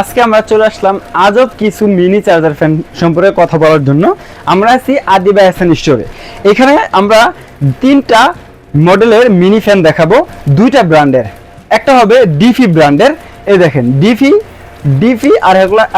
আজকে আমরা চলে আসলাম আজব কিছু মিনি চার্জার ফ্যান সম্পর্কে কথা বলার জন্য। আমরা আছি আদিবা হাসান স্টোরে। এখানে আমরা তিনটা মডেলের মিনি ফ্যান দেখাবো, দুইটা ব্র্যান্ডের একটা হবে ডিফি ব্র্যান্ডের এই দেখেন ডিফি ডিফি আর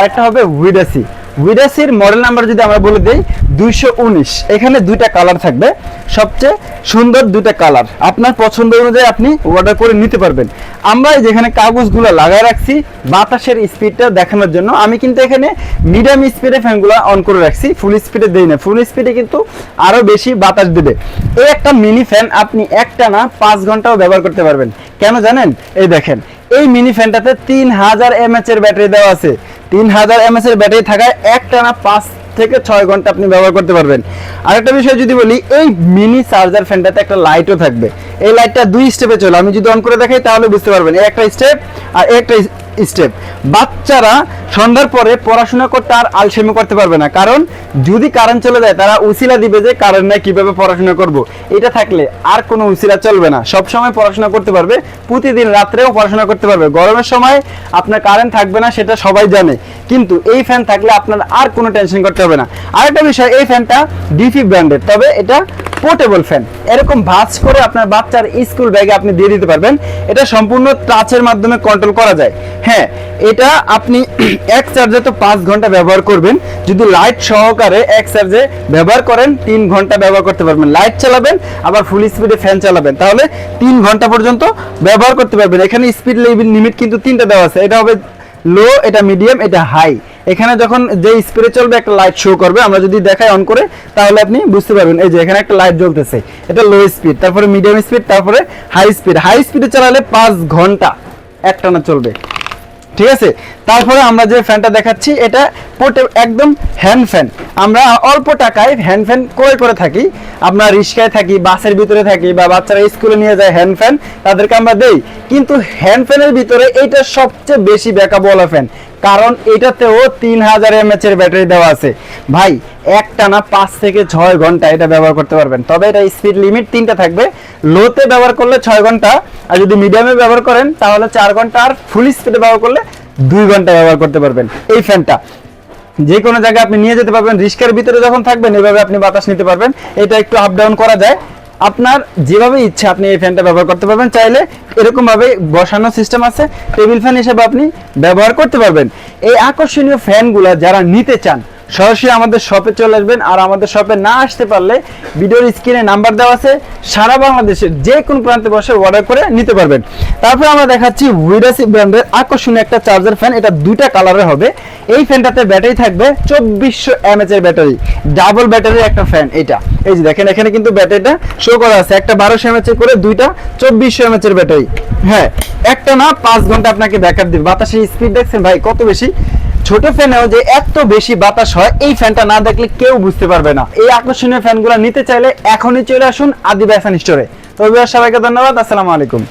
একটা হবে উইডাসি উইডাসির মডেল নাম্বার যদি আমরা বলে দিই, দুইশো উনিশ। এখানে দুইটা কালার থাকবে। সবচেয়ে সুন্দর দুইটা কালার আপনার পছন্দ অনুযায়ী আপনি অর্ডার করে নিতে পারবেন। আমরা যেখানে কাগজগুলো লাগায় রাখছি, বাতাসের স্পিডটা দেখানোর জন্য, আমি কিন্তু এখানে মিডিয়াম স্পিডে ফ্যানগুলো অন করে রাখছি ফুল স্পিডে দেই না। ফুল স্পিডে কিন্তু আরও বেশি বাতাস দেবে। এই একটা মিনি ফ্যান আপনি একটা না পাঁচ ঘন্টাও ব্যবহার করতে পারবেন। কেন জানেন? এই দেখেন, এই মিনি ফ্যানটাতে তিন হাজার এমএচ এর ব্যাটারি দেওয়া আছে। তিন হাজার এমএচ এর ব্যাটারি থাকায় একটা না পাঁচ থেকে ছয় ঘণ্টা আপনি ব্যবহার করতে পারবেন। আরেকটা বিষয় যদি বলি, এই মিনি চার্জার ফ্যানটাতে একটা লাইটও থাকবে। এই লাইটটা দুই স্টেপে চলে। আমি যদি অন করে দেখাই, তাহলে বুঝতে পারবেন। একটা স্টেপ আর একটা স্টেপ বাচ্চারা সন্ধ্যার পরে পড়াশোনা করতে আর আলসেমি করতে পারবে না। কারণ যদি কারেন্ট চলে যায়, তারা উসিলা দিবে যে কারেন্ট নাই, কীভাবে পড়াশোনা করব। এটা থাকলে আর কোনো উসিলা চলবে না। সব সময় পড়াশোনা করতে পারবে, প্রতিদিন রাত্রেও পড়াশোনা করতে পারবে। গরমের সময় আপনার কারেন্ট থাকবে না, সেটা সবাই জানে। কিন্তু এই ফ্যান থাকলে আপনার আর কোনো টেনশন করতে হবে না। আরেকটা বিষয়, এই ফ্যানটা ডিফি ব্র্যান্ডের তবে এটা পোর্টেবল ফ্যান এরকম ভাঁজ করে আপনার বাচ্চার স্কুল ব্যাগে আপনি দিয়ে দিতে পারবেন। এটা সম্পূর্ণ টাচের মাধ্যমে কন্ট্রোল করা যায়। হ্যাঁ এটা আপনি এক চার্জে তো পাঁচ ঘণ্টা ব্যবহার করবেন। যদি লাইট সহকারে এক চার্জে ব্যবহার করেন, তিন ঘণ্টা ব্যবহার করতে পারবেন। লাইট চালাবেন, আবার ফুল স্পিডে ফ্যান চালাবেন। তাহলে তিন ঘণ্টা পর্যন্ত ব্যবহার করতে পারবেন। এখানে স্পিড লিমিট কিন্তু তিনটা দেওয়া আছে। এটা হবে লো এটা মিডিয়াম এটা হাই এখানে যখন যে স্প্রে চলবে একটা লাইট শো করবে, আমরা যদি দেখাই অন করে, তাহলে আপনি বুঝতে পারবেন, এই যে এখানে একটা লাইট জ্বলতেছে। এটা লো স্পিড তারপরে মিডিয়াম স্পিড তারপরে হাই স্পিড হাই স্পিডে চালালে পাঁচ ঘণ্টা একটানা চলবে। ঠিক আছে? তারপরে আমরা যে ফ্যানটা দেখাচ্ছি, এটা একদম হ্যান্ড ফ্যান আমরা অল্প টাকায় হ্যান্ড ফ্যান ক্রয় করে থাকি। আমরা রিক্সায় থাকি, বাসের ভিতরে থাকি বা বাচ্চারা স্কুলে নিয়ে যায় হ্যান্ড ফ্যান, তাদেরকে আমরা দেই। কিন্তু হ্যান্ড ফ্যানের ভিতরে এইটা সবচেয়ে বেশি ব্যাকআপওয়ালা ফ্যান। কারণ এটাতেও তিন হাজার এমএচ এর ব্যাটারি দেওয়া আছে। ভাই একটা না পাঁচ থেকে ছয় ঘণ্টা এটা ব্যবহার করতে পারবেন। তবে এটা স্পিড লিমিট তিনটা থাকবে। লোতে ব্যবহার করলে ছয় ঘণ্টা, আর যদি মিডিয়ামে ব্যবহার করেন, তাহলে চার ঘণ্টা, আর ফুল স্পিডে ব্যবহার করলে দুই ঘণ্টা ব্যবহার করতে পারবেন। এই ফ্যানটা যে কোনো জায়গায় আপনি নিয়ে যেতে পারবেন, রিস্কের ভিতরে যখন থাকবেন, এভাবে আপনি বাতাস নিতে পারবেন। এটা একটু আপ ডাউন করা যায়। আপনার যেভাবে ইচ্ছে আপনি এই ফ্যানটা ব্যবহার করতে পারবেন। চাইলে এরকম ভাবে বসানো সিস্টেম আছে। টেবিল ফ্যান হিসেবে আপনি ব্যবহার করতে পারবেন। এই আকর্ষণীয় ফ্যানগুলো যারা নিতে চান সরাসরি আমাদের শপে চলে আসবেন আর আমাদের শপে না আসতে পারলে ভিডিওর স্ক্রিনে নাম্বার দেওয়া আছে, সারা বাংলাদেশের যে কোনো প্রান্তে বসে অর্ডার করে নিতে পারবেন। তারপর আমরা দেখাচ্ছি উইডাসি ব্র্যান্ডের আকর্ষণীয় একটা চার্জার ফ্যান এটা দুইটা কালারের হবে। এই ফ্যানটাতে ব্যাটারি থাকবে চব্বিশশো এমএচ এর ব্যাটারি ডাবল ব্যাটারির একটা ফ্যান এটা। এই যে দেখেন, এখানে কিন্তু ব্যাটারিটা শো করা আছে। একটা বারোশো এমএচ করে দুইটা চব্বিশশো এমএচ এর ব্যাটারি হ্যাঁ একটা না, পাঁচ ঘণ্টা আপনাকে ব্যাকআপ দিবে। বাতাসের স্পিড দেখছেন ভাই, কত বেশি? ছোট ফ্যানেও যে এত বেশি বাতাস হয়, এই ফ্যানটা না দেখলে কেউ বুঝতে পারবে না। এই আকর্ষণীয় ফ্যানগুলো নিতে চাইলে এখনই চলে আসুন আদি আদিবাসান স্টোরে তবে সবাইকে ধন্যবাদ, আসসালামু আলাইকুম।